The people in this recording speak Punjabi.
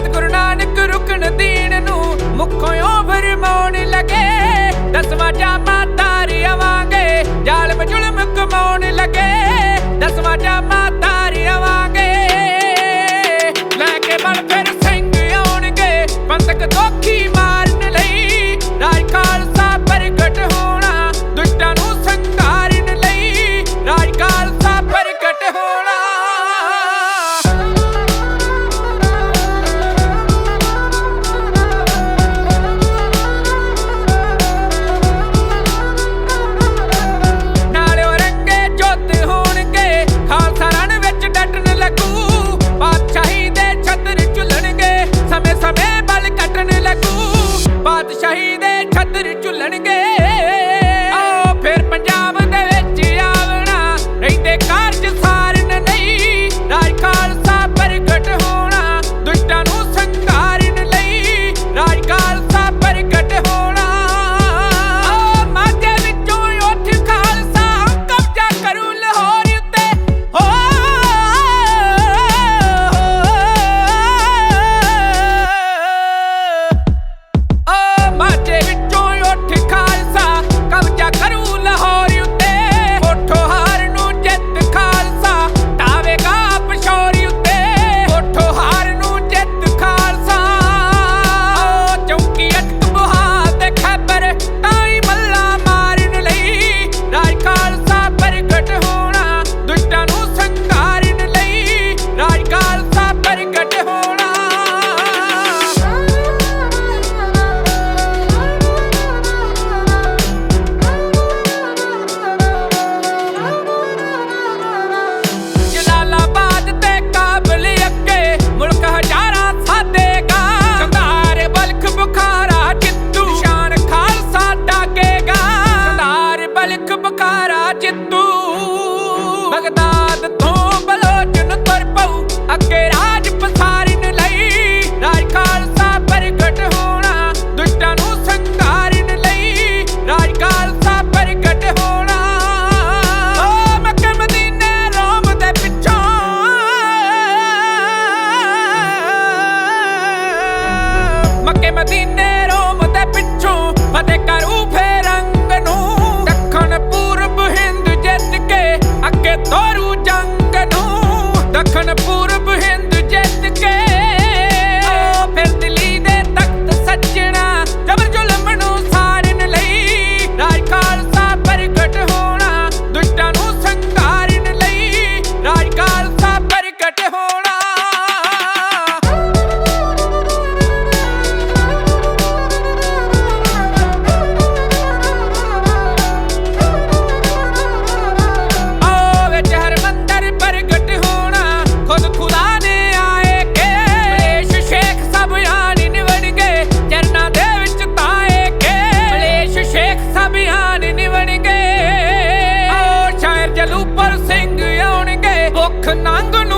ਸਾਧ ਗੁਰੂ ਨਾਨਕ ਰੁਕਣ ਦੀਣ ਨੂੰ ਮੁੱਖੋਂ ਫਰਮਾਉਣ ਲਗੇ। ਦਸਵਾਂ ਜਾਮਾ ਤਾਰਿਆਵਾਂਗੇ ਜ਼ਾਲਮ ਜ਼ੁਲਮ ਕਮਾਉਣ ਲਗੇ। ਦਸਵਾਂ ਜਾਮਾ ਝੁੱਲਣਗੇ। ਜਿੱਤੂ ਬਗਦਾਦ ਤੋਂ ਬਲੋਚ ਨੂੰ ਤੁਰ ਪਊ ਅੱਗੇ சொன்னாங்க